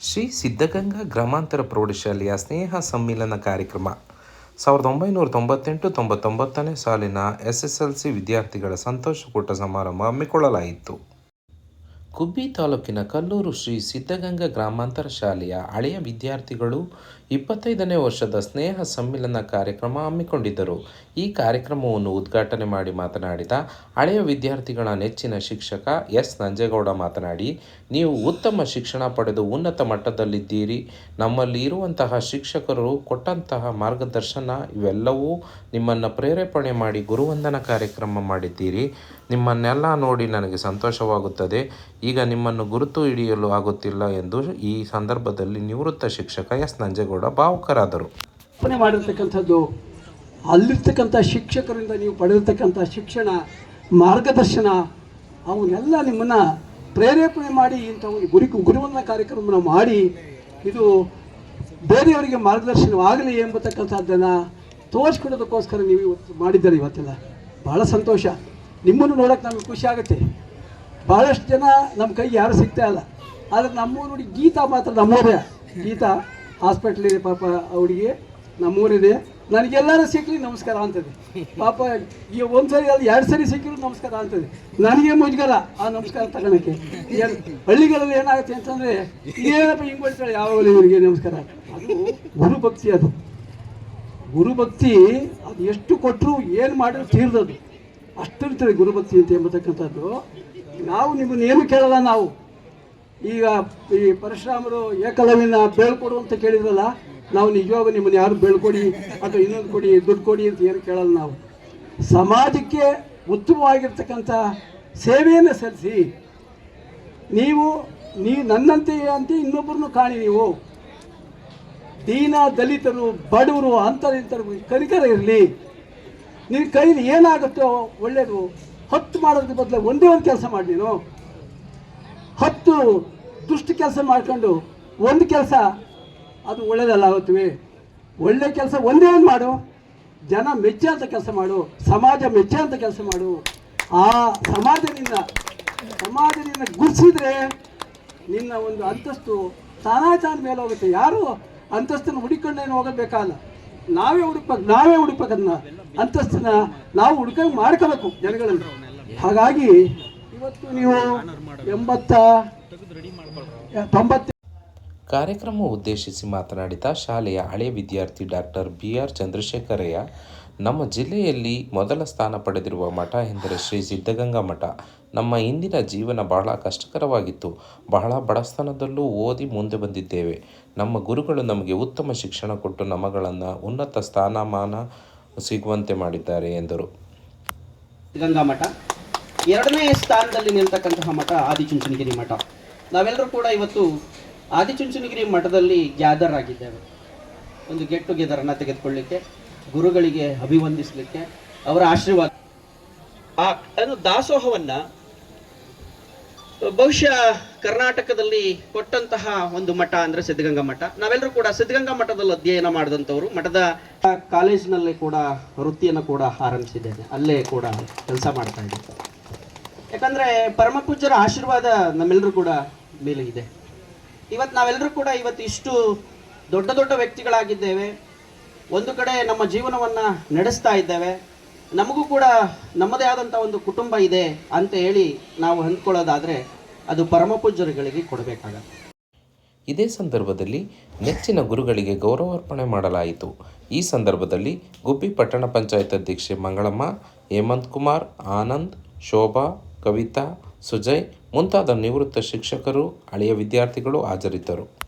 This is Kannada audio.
ಶ್ರೀ ಸಿದ್ಧಗಂಗಾ ಗ್ರಾಮಾಂತರ ಪ್ರೌಢಶಾಲೆಯ ಸ್ನೇಹ ಸಮ್ಮಿಲನ ಕಾರ್ಯಕ್ರಮ. ಸಾವಿರದ ಒಂಬೈನೂರ ತೊಂಬತ್ತೆಂಟು ತೊಂಬತ್ತೊಂಬತ್ತನೇ ಸಾಲಿನ ಎಸ್ ಎಸ್ ಎಲ್ ಸಿ ವಿದ್ಯಾರ್ಥಿಗಳ ಸಂತೋಷಕೂಟ ಸಮಾರಂಭ ಹಮ್ಮಿಕೊಳ್ಳಲಾಯಿತು. ಗುಬ್ಬಿ ತಾಲೂಕಿನ ಕಲ್ಲೂರು ಶ್ರೀ ಸಿದ್ಧಗಂಗಾ ಗ್ರಾಮಾಂತರ ಶಾಲೆಯ ಹಳೆಯ ವಿದ್ಯಾರ್ಥಿಗಳು ಇಪ್ಪತ್ತೈದನೇ ವರ್ಷದ ಸ್ನೇಹ ಸಮ್ಮಿಲನ ಕಾರ್ಯಕ್ರಮ ಹಮ್ಮಿಕೊಂಡಿದ್ದರು. ಈ ಕಾರ್ಯಕ್ರಮವನ್ನು ಉದ್ಘಾಟನೆ ಮಾಡಿ ಮಾತನಾಡಿದ ಹಳೆಯ ವಿದ್ಯಾರ್ಥಿಗಳ ನೆಚ್ಚಿನ ಶಿಕ್ಷಕ ಎಸ್. ನಂಜೇಗೌಡ ಮಾತನಾಡಿ, ನೀವು ಉತ್ತಮ ಶಿಕ್ಷಣ ಪಡೆದು ಉನ್ನತ ಮಟ್ಟದಲ್ಲಿದ್ದೀರಿ. ನಮ್ಮಲ್ಲಿ ಇರುವಂತಹ ಶಿಕ್ಷಕರು ಕೊಟ್ಟಂತಹ ಮಾರ್ಗದರ್ಶನ ಇವೆಲ್ಲವೂ ನಿಮ್ಮನ್ನು ಪ್ರೇರೇಪಣೆ ಮಾಡಿ ಗುರುವಂದನ ಕಾರ್ಯಕ್ರಮ ಮಾಡಿದ್ದೀರಿ. ನಿಮ್ಮನ್ನೆಲ್ಲ ನೋಡಿ ನನಗೆ ಸಂತೋಷವಾಗುತ್ತದೆ. ಈಗ ನಿಮ್ಮನ್ನು ಗುರುತು ಹಿಡಿಯಲು ಆಗುತ್ತಿಲ್ಲ ಎಂದು ಈ ಸಂದರ್ಭದಲ್ಲಿ ನಿವೃತ್ತ ಶಿಕ್ಷಕ ಎಸ್. ನಂಜೇಗೌಡ ಭಾವುಕರಾದರು. ಮಾಡಿರ್ತಕ್ಕಂಥದ್ದು, ಅಲ್ಲಿರ್ತಕ್ಕಂಥ ಶಿಕ್ಷಕರಿಂದ ನೀವು ಪಡೆದಿರ್ತಕ್ಕಂಥ ಶಿಕ್ಷಣ, ಮಾರ್ಗದರ್ಶನ, ಅವನ್ನೆಲ್ಲ ನಿಮ್ಮನ್ನು ಪ್ರೇರೇಪಣೆ ಮಾಡಿ ಇಂಥ ಒಂದು ಗುರಿ ಗುರುವನ್ನ ಕಾರ್ಯಕ್ರಮವನ್ನು ಮಾಡಿ ಇದು ಬೇರೆಯವರಿಗೆ ಮಾರ್ಗದರ್ಶನವಾಗಲಿ ಎಂಬತಕ್ಕಂಥದ್ದನ್ನು ತೋರಿಸ್ಕೊಡೋದಕ್ಕೋಸ್ಕರ ನೀವು ಇವತ್ತು ಮಾಡಿದ್ದಾರೆ ಇವತ್ತೆಲ್ಲ. ಭಾಳ ಸಂತೋಷ. ನಿಮ್ಮನ್ನು ನೋಡೋಕೆ ನಮಗೆ ಖುಷಿ ಆಗುತ್ತೆ. ಭಾಳಷ್ಟು ಜನ ನಮ್ಮ ಕೈ ಯಾರು ಸಿಗ್ತಾ ಇಲ್ಲ. ಆದರೆ ನಮ್ಮೂರು ನೋಡಿ ಗೀತಾ ಮಾತ್ರ ನಮ್ಮೂರೇ. ಗೀತಾ ಹಾಸ್ಪಿಟ್ಲ್ ಇದೆ ಪಾಪ ಅವಳಿಗೆ ನಮ್ಮೂರಿದೆ. ನನಗೆಲ್ಲರೂ ಸಿಕ್ಕಲಿ ನಮಸ್ಕಾರ ಅಂತದೆ. ಪಾಪ ಈ ಒಂದು ಸರಿ ಅದು ಎರಡು ಸರಿ ಸಿಕ್ಕಿದ್ರು ನಮಸ್ಕಾರ ಅಂತದೆ. ನನಗೆ ಮುಜುಗರ ಆ ನಮಸ್ಕಾರ ತಗೊಳಕ್ಕೆ. ಹಳ್ಳಿಗಳಲ್ಲಿ ಏನಾಗುತ್ತೆ ಅಂತಂದರೆ, ಏನಪ್ಪ ಹಿಂಗೆ ಬಳಸ್ತಾಳೆ ಯಾವಾಗಲೂ ಇವರಿಗೆ ನಮಸ್ಕಾರ. ಅದು ಗುರುಭಕ್ತಿ ಅದು. ಗುರುಭಕ್ತಿ ಅದು ಎಷ್ಟು ಕೊಟ್ಟರು ಏನು ಮಾಡಿದ್ರು ತೀರ್ದದು. ಅಷ್ಟಿರ್ತದೆ ಗುರುಭಕ್ತಿ ಅಂತ ಎಂಬತಕ್ಕಂಥದ್ದು. ನಾವು ನಿಮ್ಮನ್ನು ಏನು ಕೇಳಲ್ಲ ನಾವು. ಈಗ ಈ ಪರಶುರಾಮರು ಏಕಲವಿನ ಬೇಳ್ಕೊಡು ಅಂತ ಕೇಳಿದ್ರಲ್ಲ ನಾವು ನಿಜವಾಗ ನಿಮ್ಮನ್ನು ಯಾರು ಬೇಳ್ಕೊಡಿ ಅಥವಾ ಇನ್ನೊಂದು ಕೊಡಿ, ದುಡ್ಡು ಕೊಡಿ ಅಂತ ಏನು ಕೇಳಲ್ಲ ನಾವು. ಸಮಾಜಕ್ಕೆ ಉತ್ತಮವಾಗಿರ್ತಕ್ಕಂಥ ಸೇವೆಯನ್ನು ಸಲ್ಲಿಸಿ. ನೀವು, ನೀ ನನ್ನಂತೆ ಅಂತ ಇನ್ನೊಬ್ಬರನ್ನು ಕಾಣಿ ನೀವು. ದೀನ ದಲಿತರು, ಬಡವರು ಅಂತರಿಂತರು ಕನಿಕರ ಇರಲಿ. ನಿನ್ನ ಕೈಲಿ ಏನಾಗುತ್ತೋ ಒಳ್ಳೆಯದು ಹತ್ತು ಮಾಡೋದ್ರ ಬದಲು ಒಂದೇ ಒಂದು ಕೆಲಸ ಮಾಡಿ ನೀನು. ಹತ್ತು ದುಷ್ಟ ಕೆಲಸ ಮಾಡ್ಕೊಂಡು ಒಂದು ಕೆಲಸ, ಅದು ಒಳ್ಳೆಯದಲ್ಲ ಆಗುತ್ತವೆ ಒಳ್ಳೆ ಕೆಲಸ ಒಂದೇ ಒಂದು ಮಾಡು. ಜನ ಮೆಚ್ಚ ಅಂತ ಕೆಲಸ ಮಾಡು. ಸಮಾಜ ಮೆಚ್ಚ ಅಂತ ಕೆಲಸ ಮಾಡು. ಆ ಸಮಾಜದಿಂದ ಸಮಾಜದಿಂದ ಗುರ್ಸಿದ್ರೆ ನಿನ್ನ ಒಂದು ಅಂತಸ್ತು ತಾನಾಗಿ ತಾನ ಮೇಲೆ ಹೋಗುತ್ತೆ. ಯಾರು ಅಂತಸ್ತನ್ನು ಹುಡಿಕೊಂಡೇನು ಹೋಗಬೇಕಾಗಲ್ಲ ನಾವೇ ಹುಡುಕ್ಬೇಕು ನಾವೇ ಹುಡುಕ್ಬೇಕು ಅದನ್ನ ಅಂತಸ್ತನ್ನ ನಾವು ಹುಡುಕ ಮಾಡ್ಕೋಬೇಕು ಜನಗಳನ್ನು. ಹಾಗಾಗಿ ಇವತ್ತು ನೀವು ಎಂಬತ್ತ ತೊಂಬತ್ತ ಕಾರ್ಯಕ್ರಮ ಉದ್ದೇಶಿಸಿ ಮಾತನಾಡಿದ ಶಾಲೆಯ ಹಳೆಯ ವಿದ್ಯಾರ್ಥಿ ಡಾಕ್ಟರ್ ಬಿ ಆರ್ ಚಂದ್ರಶೇಖರಯ್ಯ ನಮ್ಮ ಜಿಲ್ಲೆಯಲ್ಲಿ ಮೊದಲ ಸ್ಥಾನ ಪಡೆದಿರುವ ಮಠ ಎಂದರೆ ಶ್ರೀ ಸಿದ್ಧಗಂಗಾ ಮಠ. ನಮ್ಮ ಇಂದಿನ ಜೀವನ ಬಹಳ ಕಷ್ಟಕರವಾಗಿತ್ತು. ಬಹಳ ಬಡತನದಲ್ಲೂ ಓದಿ ಮುಂದೆ ಬಂದಿದ್ದೇವೆ. ನಮ್ಮ ಗುರುಗಳು ನಮಗೆ ಉತ್ತಮ ಶಿಕ್ಷಣ ಕೊಟ್ಟು ನಮಗಳನ್ನು ಉನ್ನತ ಸ್ಥಾನಮಾನ ಸಿಗುವಂತೆ ಮಾಡಿದ್ದಾರೆ ಎಂದರು. ಗಂಗಾ ಮಠ. ಎರಡನೇ ಸ್ಥಾನದಲ್ಲಿ ನಿಲ್ತಕ್ಕಂತಹ ಮಠ ಆದಿಚುಂಚನಗಿರಿ ಮಠ. ನಾವೆಲ್ಲರೂ ಕೂಡ ಇವತ್ತು ಆದಿಚುಂಚನಗಿರಿ ಮಠದಲ್ಲಿ ಗ್ಯಾದರ್ ಆಗಿದ್ದೇವೆ. ಒಂದು ಗೆಟ್ ಟುಗೆದರನ್ನು ತೆಗೆದುಕೊಳ್ಳಿಕ್ಕೆ. ಗುರುಗಳಿಗೆ ಅಭಿವಂದಿಸಲಿಕ್ಕೆ ಅವರ ಆಶೀರ್ವಾದ. ಆ ದಾಸೋಹವನ್ನ ಬಹುಶಃ ಕರ್ನಾಟಕದಲ್ಲಿ ಕೊಟ್ಟಂತಹ ಒಂದು ಮಠ ಅಂದ್ರೆ ಸಿದ್ಧಗಂಗಾ ಮಠ. ನಾವೆಲ್ಲರೂ ಕೂಡ ಸಿದ್ಧಗಂಗಾ ಮಠದಲ್ಲಿ ಅಧ್ಯಯನ ಮಾಡಿದಂಥವ್ರು. ಮಠದ ಕಾಲೇಜಿನಲ್ಲಿ ಕೂಡ ವೃತ್ತಿಯನ್ನು ಕೂಡ ಆರಂಭಿಸಿದ್ದೇನೆ. ಅಲ್ಲೇ ಕೂಡ ಕೆಲಸ ಮಾಡ್ತಾ ಇದ್ದೆ. ಯಾಕಂದ್ರೆ ಪರಮಪೂಜ್ಯರ ಆಶೀರ್ವಾದ ನಮ್ಮೆಲ್ಲರೂ ಕೂಡ ಮೇಲೆ ಇದೆ. ಇವತ್ತು ನಾವೆಲ್ಲರೂ ಕೂಡ ಇವತ್ತು ಇಷ್ಟು ದೊಡ್ಡ ದೊಡ್ಡ ವ್ಯಕ್ತಿಗಳಾಗಿದ್ದೇವೆ. ಒಂದು ಕಡೆ ನಮ್ಮ ಜೀವನವನ್ನ ನಡೆಸ್ತಾ ಇದ್ದೇವೆ. ನಮಗೂ ಕೂಡ ನಮ್ಮದೇ ಆದಂಥ ಒಂದು ಕುಟುಂಬ ಇದೆ ಅಂತ ಹೇಳಿ ನಾವು ಅಂದ್ಕೊಳ್ಳೋದಾದರೆ ಅದು ಪರಮಪೂಜ್ಯರುಗಳಿಗೆ ಕೊಡಬೇಕಾಗತ್ತೆ. ಇದೇ ಸಂದರ್ಭದಲ್ಲಿ ನೆಚ್ಚಿನ ಗುರುಗಳಿಗೆ ಗೌರವಾರ್ಪಣೆ ಮಾಡಲಾಯಿತು. ಈ ಸಂದರ್ಭದಲ್ಲಿ ಗುಬ್ಬಿ ಪಟ್ಟಣ ಪಂಚಾಯತ್ ಅಧ್ಯಕ್ಷೆ ಮಂಗಳಮ್ಮ, ಹೇಮಂತ್ ಕುಮಾರ್, ಆನಂದ್, ಶೋಭಾ, ಕವಿತಾ, ಸುಜಯ್ ಮುಂತಾದ ನಿವೃತ್ತ ಶಿಕ್ಷಕರು, ಹಳೆಯ ವಿದ್ಯಾರ್ಥಿಗಳು ಹಾಜರಿದ್ದರು.